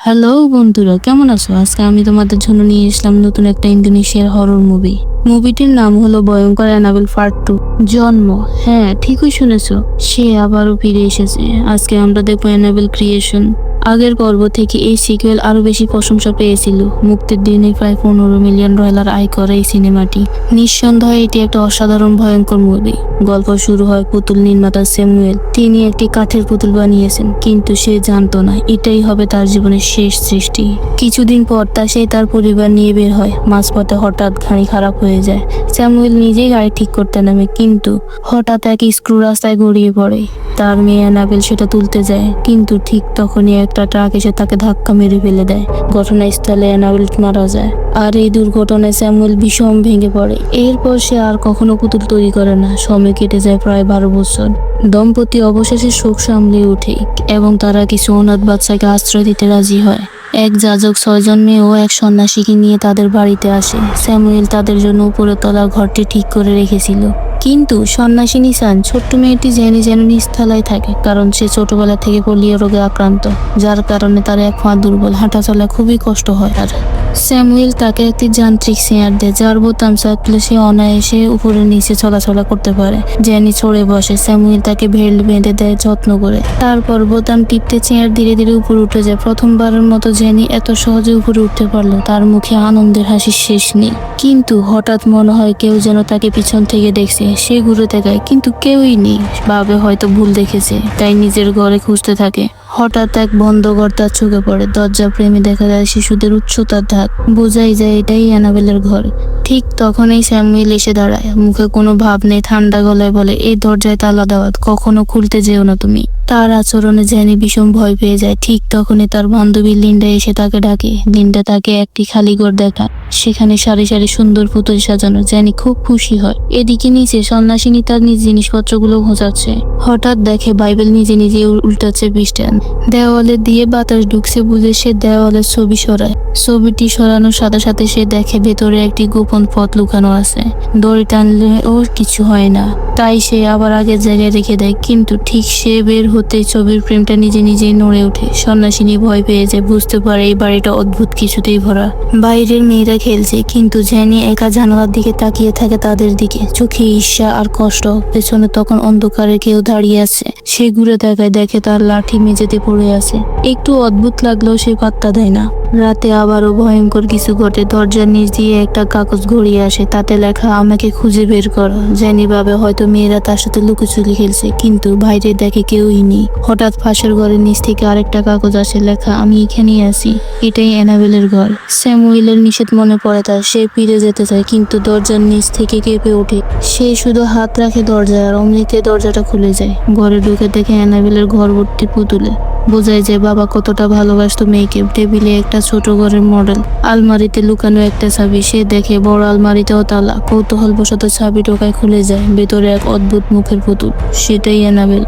Hello বন্ধুরা, কেমন আছো? আজকে আমি তোমাদের জন্য নিয়ে এসলাম নতুন একটা ইন্দোনেশিয়ার হরর মুভি মুভিটির নাম হলো ভয়ঙ্কর অ্যানাবেল পার্ট টু। জন্ম হ্যাঁ ঠিকই শুনেছ। সে আবারও ফিরে এসেছে। আজকে আমরা দেখব অ্যানাবেল ক্রিয়েশন আগের পর্ব থেকে এই সিকুয়েল আরও বেশি প্রশংসা পেয়েছিল। মুক্তির দিনে প্রায় পনেরো মিলিয়ন ডলার আয় করে এই সিনেমাটি। নিঃসন্দেহে এটি একটা অসাধারণ ভয়ঙ্কর মুভি। গল্প শুরু হয় পুতুল নির্মাতা স্যামুয়েল। তিনি একটি কাঠের পুতুল বানিয়েছেন, কিন্তু সে জানতো না, এটাই হবে তার জীবনের শেষ সৃষ্টি। কিছুদিন পর তা সে তার পরিবার নিয়ে বের হয়। মাঝপথে হঠাৎ গাড়ি খারাপ হয়ে যায়। স্যামুয়েল নিজেই গাড়ি ঠিক করতে নামে, কিন্তু হঠাৎ এক স্ক্রু রাস্তায় গড়িয়ে পড়ে। তার মেয়ে অ্যানাবেল সেটা তুলতে যায়, কিন্তু ঠিক তখনই একটা ট্রাক এসে তাকে ধাক্কা মেরে ফেলে দেয়। ঘটনাস্থলে অ্যানাবেল মারা যায়। আর এই দুর্ঘটনায় স্যামুয়েল ভীষণ ভেঙে পড়ে। এরপর সে আর কখনো পুতুল তৈরি করে না। সময় কেটে যায় প্রায় বারো বছর। দম্পতি অবশেষে শোক সামলে ওঠে এবং তারা কিছু অনাথ বাচ্চাকে আশ্রয় দিতে রাজি হয়। এক যাজক ছয়জন মেয়ে ও এক সন্ন্যাসীকে নিয়ে তাদের বাড়িতে আসে। স্যামুয়েল তাদের জন্য উপরে তলা ঘরটি ঠিক করে রেখেছিল। কিন্তু সন্ন্যাসিনী সান ছোট্ট মেয়েটি জেনে যেন নিস্থলায় থাকে, কারণ সে ছোটবেলা থেকে পোলিও রোগে আক্রান্ত, যার কারণে তার এক পা দুর্বল হাঁটা চলা খুবই কষ্ট হয় আর স্যামুয়েল তাকে একটি যান্ত্রিক চেয়ার দেয়, যার বোতাম চাপলে সে অনায়াসে উপরে নিচে চলাচলা করতে পারে। জেনি চড়ে বসে, স্যামুয়েল তাকে বেল্ট বেঁধে দেয় যত্ন করে। তারপর বোতাম টিপতে চেয়ার ধীরে ধীরে উপরে উঠে যায়। প্রথমবারের মতো জেনি এত সহজে উপরে উঠতে পারল, তার মুখে আনন্দের হাসির শেষ নেই। কিন্তু হঠাৎ মনে হয় কেউ যেন তাকে পিছন থেকে দেখছে। সে ঘুরে তাকায়, কিন্তু কেউই নেই। ভাবে হয়তো ভুল দেখেছে, তাই নিজের ঘরে খুঁজতে থাকে। হঠাৎ এক বন্ধ ঘর তার চোখে পড়ে। দরজা প্রেমে দেখা যায় শিশুদের উচ্চতার ধাক। বোঝাই যায় এটাই অ্যানাবেলের ঘর। ঠিক তখনই স্যামুয়েল এসে দাঁড়ায়। মুখে কোনো ভাব নেই, ঠান্ডা গলায় বলে, এই দরজায় তালা দেওয়া কখনো খুলতে যেও না তুমি। তার আচরণে জেনি ভীষণ ভয় পেয়ে যায়। ঠিক তখনই তার বান্ধবী লিন্ডা এসে তাকে ডাকে। লিন্ডা তাকে একটি খালি ঘর দেখায়। সেখানে সারি সারি সুন্দর পুতুল সাজানো জেনি খুব খুশি হয়। এদিকে নিচে সন্ন্যাসিনী তার নিজ জিনিসপত্রগুলো ঘোচাচ্ছে। হঠাৎ দেখে বাইবেল নিজে নিজে উল্টাচ্ছে পৃষ্ঠান দেওয়ালে দিয়ে বাতাস ঢুকছে বুঝে সে দেওয়ালের ছবি সরায়। ছবিটি সরানোর সাথে সাথে সে দেখে ভেতরে একটি গোপন পথ লুকানো আছে। দড়ি টানলে ওর কিছু হয় না। তাই সে আবার আগের জায়গায় রেখে দেয়। কিন্তু ঠিক সে বের হতেই ছবির প্রেমটা নিজে নিজেই নড়ে ওঠে। সন্ন্যাসিনী ভয় পেয়ে যায়, বুঝতে পারে এই বাড়িটা অদ্ভুত কিছুতেই ভরা। বাইরের মেয়েরা খেলছে, কিন্তু জ্যানি একা জানালার দিকে তাকিয়ে থাকে তাদের দিকে। চোখে ঈর্ষা আর কষ্ট, পেছনে তখন অন্ধকারে কেউ দাঁড়িয়ে আছে। সে ঘুরে দেখায় দেখে তার লাঠি মেঝেতে পড়ে আছে। একটু অদ্ভুত লাগলেও সে পাত্তা দেয় না। রাতে আবারও ভয়ঙ্কর কিছু ঘটে। দরজার নিচ দিয়ে একটা কাগজ গড়িয়ে আসে। তাতে লেখা, আমাকে খুঁজে বের করো। জানি ভাবে, হয়তো মেয়েরা তার সাথে লুকোচুরি খেলছে। কিন্তু বাইরে দেখে কেউই নেই হঠাৎ ফাঁসের ঘরের নিচ থেকে আরেকটা কাগজ আসে, লেখা, আমি এখানেই আছি। এটাই অ্যানাবেলের ঘর। স্যামুয়েলের নিষেধ মনে পড়ে তার। সে ফিরে যেতে চায়, কিন্তু দরজার নিচ থেকে কেঁপে ওঠে। সে শুধু হাত রাখে দরজায়, আর অমনিতে দরজাটা খুলে যায়। ঘরে ঢুকে দেখে অ্যানাবেলের ঘর ভর্তি পুতুলে। বোঝায় যে বাবা কতটা ভালোবাসতো মেয়েকে। টেবিলে একটা ছোট ঘরের মডেল, আলমারিতে লুকানো একটা ছাবি সে দেখে বড় আলমারিতেও তালা। কৌতূহল বশত চাবি টোকায় খুলে যায়। ভেতরে এক অদ্ভুত মুখের পুতুল। সেটাই এনাবেল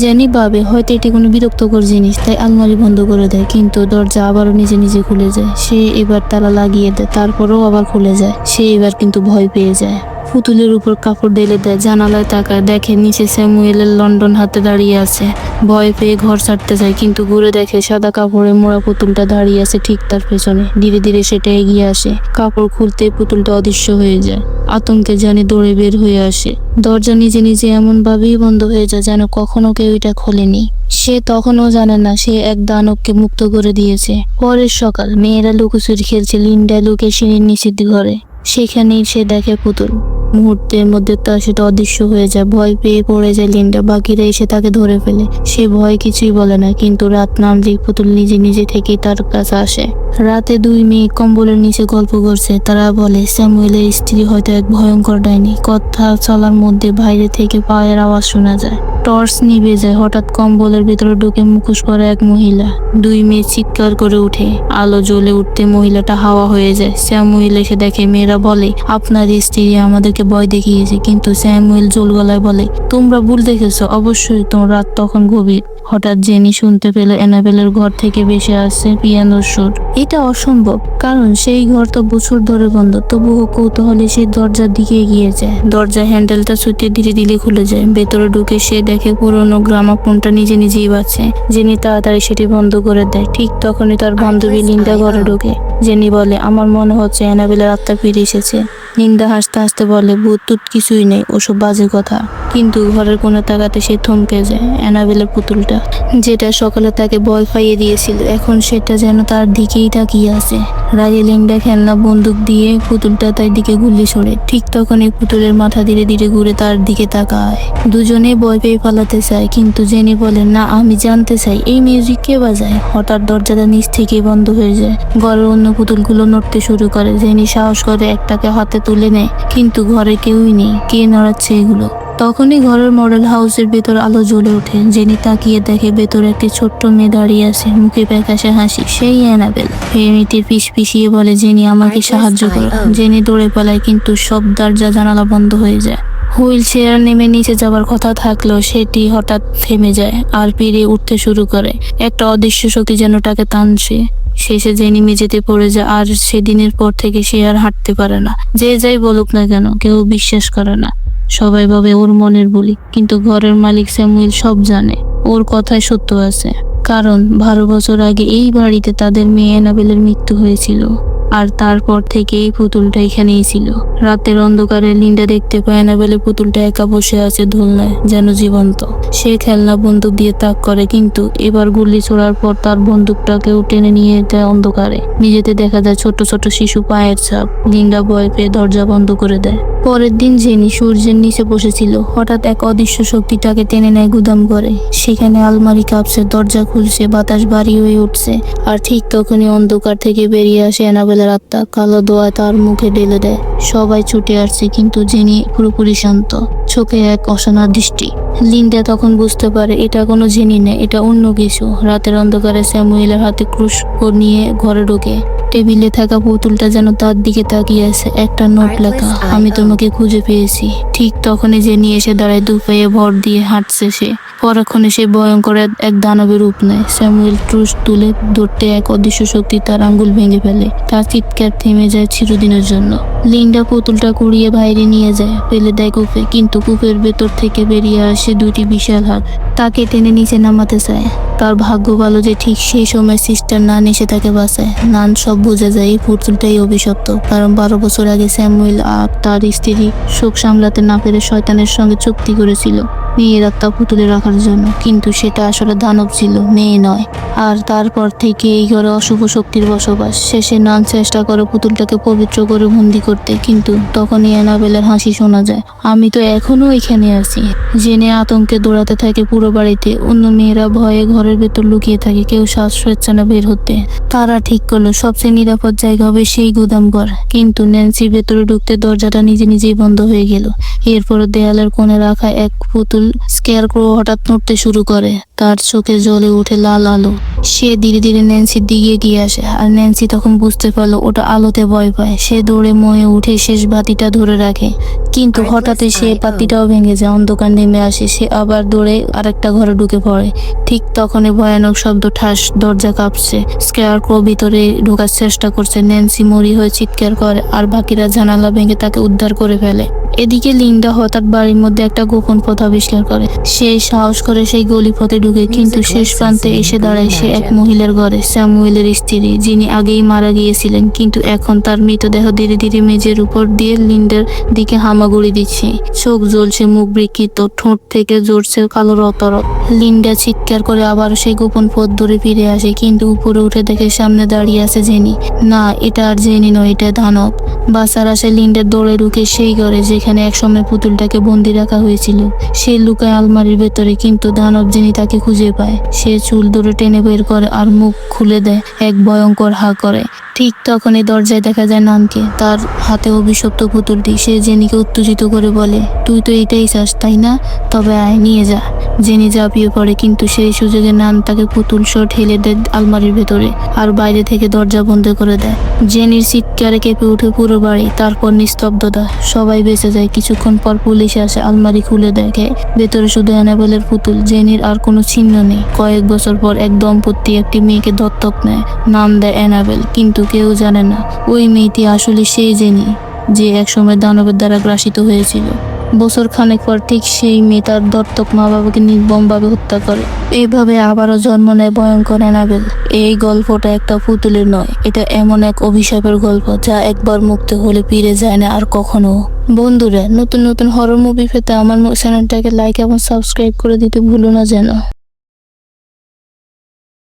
জেনি ভাবে, হয়তো এটি কোনো বিরক্তকর জিনিস, তাই আলমারি বন্ধ করে দেয়, কিন্তু দরজা আবারও নিজে নিজে খুলে যায়। সে এবার তালা লাগিয়ে দেয়, তারপরেও আবার খুলে যায়। সে এবার কিন্তু ভয় পেয়ে যায়। পুতুলের উপর কাপড় ঢেলে দেয়, জানালায় তাকায়, দেখে নিচে স্যামুয়েলের লন্ডন হাতে দাঁড়িয়ে আছে। ভয় পেয়ে ঘর ছাড়তে যায়, কিন্তু ঘুরে দেখে সাদা কাপড়ে মোড়া পুতুলটা দাঁড়িয়ে আছে ঠিক তার পেছনে। ধীরে ধীরে সেটা এগিয়ে আসে। কাপড় খুলতে পুতুলটা অদৃশ্য হয়ে যায়। আতঙ্কে জানে দৌড়ে বের হয়ে আসে। দরজা নিজে নিজে এমন ভাবেই বন্ধ হয়ে যায় যেন কখনো কেউ এটা খোলেনি। সে তখনও জানে না, সে এক দানবকে মুক্ত করে দিয়েছে। পরের সকাল, মেয়েরা লুকোচুরি খেলছে, লিন্ডা লুকে সিঁড়ির নিচের ঘরে। সেখানেই সে দেখে পুতুল। মুহূর্তের মধ্যে তার সেটা অদৃশ্য হয়ে যায়। ভয় পেয়ে পড়ে যায় লিন্ডা। বাকিরা এসে তাকে ধরে ফেলে। সে ভয় কিছুই বলে না, কিন্তু রাত নামলেই পুতুল নিজে নিজে থেকেই তার কাছে আসে। রাতে দুই মেয়ে কম্বলের নিচে গল্প করছে। তারা বলে, স্যামুয়েলের স্ত্রী হয়তো এক ভয়ঙ্কর ডাইনি। কথা চলার মধ্যে বাইরে থেকে পায়ের আওয়াজ শোনা যায়। টর্চ নিভে যায়। হঠাৎ কম্বলের ভেতরে ঢুকে মুখোশ পরা এক মহিলা। দুই মেয়ে চিৎকার করে উঠে। আলো জ্বলে উঠতে মহিলাটা হাওয়া হয়ে যায়। স্যামুয়েল এসে দেখে, মেয়েরা বলে, আপনার স্ত্রী আমাদেরকে ভয় দেখিয়েছে। কিন্তু স্যামুয়েল জোল গলায় বলে, তোমরা ভুল দেখেছ। অবশ্যই তোমার রাত তখন গভীর। হঠাৎ জেনি শুনতে পেল অ্যানাবেলের ঘর থেকে ভেসে আসছে পিয়ানোর সুর। এটা অসম্ভব, কারণ সেই ঘর তো বছর ধরে বন্ধ, তবুও কৌতূহলে সে দরজার দিকে এগিয়ে যায়। দরজা হ্যান্ডেলটা ছুটিয়ে ধীরে ধীরে খুলে যায়। ভেতরে ঢুকে সে দেখে পুরনো গ্রামাফোনটা নিজে নিজেই বাজছে। জেনি তাড়াতাড়ি সেটি বন্ধ করে দেয়। ঠিক তখনই তার বান্ধবী লিন্ডা ঘরে ঢোকে। জেনি বলে, আমার মনে হচ্ছে অ্যানাবেলের আত্মা ফিরে এসেছে। লিন্ডা হাসতে হাসতে বলে, ভূত টুত কিছুই নেই, ওসব বাজে কথা। কিন্তু ঘরের কোনো তাকাতে সে থমকে যায়। অ্যানাবেলের পুতুলটা যেটা সকালে তাকে ভয় পাইয়ে দিয়েছিল, এখন সেটা যেন তার দিকেই তাকিয়ে আছে। রাগে খেলনা বন্দুক দিয়ে পুতুলটা তার দিকে গুলি ছড়ে ঠিক তখন এই পুতুলের মাথা ধীরে ধীরে ঘুরে তার দিকে তাকায়। দুজনে ভয় পেয়ে পালাতে চায়, কিন্তু জেনি বলে, না, আমি জানতে চাই, এই মিউজিক কে বাজায়? হঠাৎ দরজাটা নিচ থেকে বন্ধ হয়ে যায়। ঘরের অন্য পুতুলগুলো নড়তে শুরু করে। জেনি সাহস করে একটাকে হাতে তুলে নেয়, কিন্তু ঘরে কেউই নেই। কে নড়াচ্ছে এগুলো? তখনই ঘরের মডেল হাউসের ভেতর আলো জ্বলে ওঠে। জেনি তাকিয়ে দেখে ভেতরে একটি ছোট্ট মেয়ে দাঁড়িয়ে আছে। মুখে প্যাকাশে হাসি। সেই অ্যানাবেল। ফেমিটির পিস পিছিয়ে বলে জেনি আমাকে সাহায্য করো। জেনি দৌড়ে পালায় কিন্তু সব দরজা জানালা বন্ধ হয়ে যায়। হুইল চেয়ার নেমে নিচে যাওয়ার কথা থাকলেও সেটি হঠাৎ থেমে যায় আর পিড়ে উঠতে শুরু করে। একটা অদৃশ্য শক্তি যেন তাকে টানছে। শেষে জেনি মেঝেতে পড়ে যায় আর সেদিনের পর থেকে সে আর হাঁটতে পারে না। যে যাই বলুক না কেন কেউ বিশ্বাস করে না। সবাই ভাবে ওর মনের বলি, কিন্তু ঘরের মালিক স্যামুয়েল সব জানে, ওর কথায় সত্য আছে। কারণ বারো বছর আগে এই বাড়িতে তাদের মেয়ে অ্যানাবেলের মৃত্যু হয়েছিল, আর তারপর থেকে এই পুতুলটা এখানেই ছিল। রাতের অন্ধকারে লিন্ডা দেখতে পায় অ্যানাবেলের পুতুলটা একা বসে আছে দোলনায়, যেন জীবন্ত। সে খেলনা বন্দুক দিয়ে তাক করে, কিন্তু এবার গুলি ছোড়ার পর তার বন্দুকটাকেও টেনে নিয়ে যায় অন্ধকারে। নিজেতে দেখা যায় ছোট ছোট শিশু পায়ের ছাপ। লিন্ডা ভয় পেয়ে দরজা বন্ধ করে দেয়। পরের দিন জেনি সূর্যের নিচে বসেছিল। হঠাৎ এক অদৃশ্য শক্তি তাকে টেনে নেয় গুদাম করে সেখানে আলমারি কাঁপছে দরজা খুলছে, বাতাস ভারী হয়ে উঠছে, আর ঠিক তখনই অন্ধকার থেকে বেরিয়ে আসে অ্যানাবেলের আত্মা। কালো দোয়া তার মুখে ঢেলে দেয়। সবাই ছুটে আসছে কিন্তু জেনি পুরোপুরি শান্ত। চোখে এক অসনার দৃষ্টি। লিন্ডা তখন বুঝতে পারে এটা কোনো জেনি না এটা অন্য কিছু। রাতের অন্ধকারে স্যামুয়েলের হাতে ক্রুশ নিয়ে ঘরে ঢোকে। টেবিলে থাকা পুতুলটা যেন তার দিকে তাকিয়ে আছে একটা নোট লেখা আমি তোমাকে খুঁজে পেয়েছি। ঠিক তখনই জেনি এসে দাঁড়ায় দুপায়ে ভর দিয়ে হাঁটছে সে। পরক্ষণে সে ভয়ঙ্কর এক- দানবের রূপ নেয়। স্যামুয়েল ট্রুস তুলে ধরতে এক অদৃশ্য শক্তি তার আঙ্গুল ভেঙে ফেলে। তার চিৎকার থেমে যায় চিরদিনের জন্য। লিন্ডা পুতুলটা কুড়িয়ে বাইরে নিয়ে যায়, ফেলে দেয় কূপে। কিন্তু কূপের ভেতর থেকে বেরিয়ে আসে দুটি বিশাল হাত। তাকে টেনে নিচে নামাতে চায়। তার ভাগ্য ভালো যে ঠিক সেই সময় সিস্টার নান এসে তাকে বাঁচায়। নান সব বুঝে যায় এই পুতুলটাই অভিশপ্ত। কারণ বারো বছর আগে স্যামুয়েল আর তার স্ত্রী শোক সামলাতে না পেরে শয়তানের সঙ্গে চুক্তি করেছিল। মেয়ের আত্মা পুতুলে রাখার জন্য। কিন্তু সেটা আসলে দানব ছিল, মেয়ে নয়। আর তারপর থেকে এই ঘরে অশুভ শক্তির বসবাস। শেষে নান চেষ্টা করে পুতুলটাকে পবিত্র করে বন্দি করতে, কিন্তু তখনই অ্যানাবেলের হাসি শোনা যায়। আমি তো এখনও এখানে আছি। জেনে আতঙ্কে দৌড়াতে থাকে পুরো বাড়িতে। অন্য মেয়েরা ভয়ে ঘরের ভেতর লুকিয়ে থাকে, কেউ শ্বাস স্বেচ্ছা না বের হতে। তারা ঠিক করল, সবচেয়ে নিরাপদ জায়গা হবে সেই গুদাম ঘর কিন্তু ন্যান্সির ভেতরে ঢুকতে দরজাটা নিজে নিজেই বন্ধ হয়ে গেল। এরপর দেয়ালের কোণে রাখা এক পুতুল স্কেয়ারক্রো হঠাৎ নড়তে শুরু করে। তার চোখে জ্বলে ওঠে লাল আলো। সে ধীরে ধীরে ন্যান্সির দিকে এগিয়ে আসে আর ন্যান্সি তখন বুঝতে পারল ওটা আলোতে ভয় পায়। সে দৌড়ে ময়ে উঠে শেষ বাতিটা ধরে রাখে। কিন্তু হঠাৎই সে বাতিটাও ভেঙে যায়। অন্ধকার নেমে আসে। সে আবার দৌড়ে আরেকটা ঘরে ঢুকে পড়ে। ঠিক তখনই ভয়ানক শব্দ ঠাস দরজা কাঁপছে। স্কেয়ারক্রো ভিতরে ঢোকার চেষ্টা করছে। ন্যান্সি মরি হয়ে চিৎকার করে আর বাকিরা জানালা ভেঙে তাকে উদ্ধার করে ফেলে। এদিকে লিন্ডা হঠাৎ বাড়ির মধ্যে একটা গোপন পথ আবিষ্কার করে। সে সাহস করে সেই গলি পথে ঢুকে কিন্তু শেষ প্রান্তে এসে দাঁড়ায় সে এক মহিলার ঘরে, স্যামুয়েলের স্ত্রী, যিনি আগেই মারা গিয়েছিলেন, কিন্তু এখন তার মৃতদেহ ধীরে ধীরে মেঝের উপর দিয়ে লিন্ডার দিকে হামাগুড়ি দিচ্ছে। চোখ জ্বলছে, মুখ বিকৃত, ঠোঁট থেকে জড়ছে কালো রতরত লিন্ডা চিৎকার করে আবার সেই গোপন পথ ধরে ফিরে আসে, কিন্তু উপরে উঠে দেখে সামনে দাঁড়িয়ে আছে জেনি। না, এটা আর জেনি নয়, এটা দানব। বাসার আসে লিন্ডার দৌড়ে ঢুকে সেই ঘরে যেখানে একসময় পুতুলটাকে বন্দি রাখা হয়েছিল। সে লুকায় আলমারির ভেতরে, কিন্তু দানব যিনি তাকে খুঁজে পায়। সে চুল ধরে টেনে বের করে আর মুখ খুলে দেয়। এক ভয়ঙ্কর হা করে। ঠিক তখনই দরজায় দেখা যায় নানকে। তার হাতে অভিশপ্ত পুতুলটি সে জেনিকে উত্তেজিত করে বলে, তুই তো এটাই চাস, তাই না? তবে আয়, নিয়ে যা। জেনি ঝাঁপিয়ে পড়ে, কিন্তু সেই সুযোগে নান তাকে পুতুল সহ ঠেলে দেয় আলমারির ভেতরে আর বাইরে থেকে দরজা বন্ধ করে দেয়। জেনির চিৎকারে কেঁপে উঠে পুরো বাড়ি, তারপর নিস্তব্ধতা। সবাই বেঁচে যায়। কিছুক্ষণ পর পুলিশ আসে, আলমারি খুলে দেখে ভেতরে শুধু অ্যানাবেলের পুতুল। জেনির আর কোনো চিহ্ন নেই। কয়েক বছর পর এক দম্পতি একটি মেয়েকে দত্তক নেয়। নাম দেয় অ্যানাবেল, কিন্তু কেউ জানে না, ওই মেয়েটি আসলে সেই জেনি, যে একসময় দানবের দ্বারা গ্রাসিত হয়েছিল। বছর খানেক পর ঠিক সেই মেয়ে তার দত্তক মা বাবাকে নির্মমভাবে হত্যা করে। এইভাবে আবারও জন্ম নেয় ভয়ঙ্কর অ্যানাবেল। এই গল্পটা একটা পুতুলের নয়, এটা এমন এক অভিশাপের গল্প যা একবার মুক্ত হলে ফিরে যায় না আর কখনো। বন্ধুরা, নতুন নতুন হরর মুভি পেতে আমার চ্যানেলটাকে লাইক এবং সাবস্ক্রাইব করে দিতে ভুলো না যেন।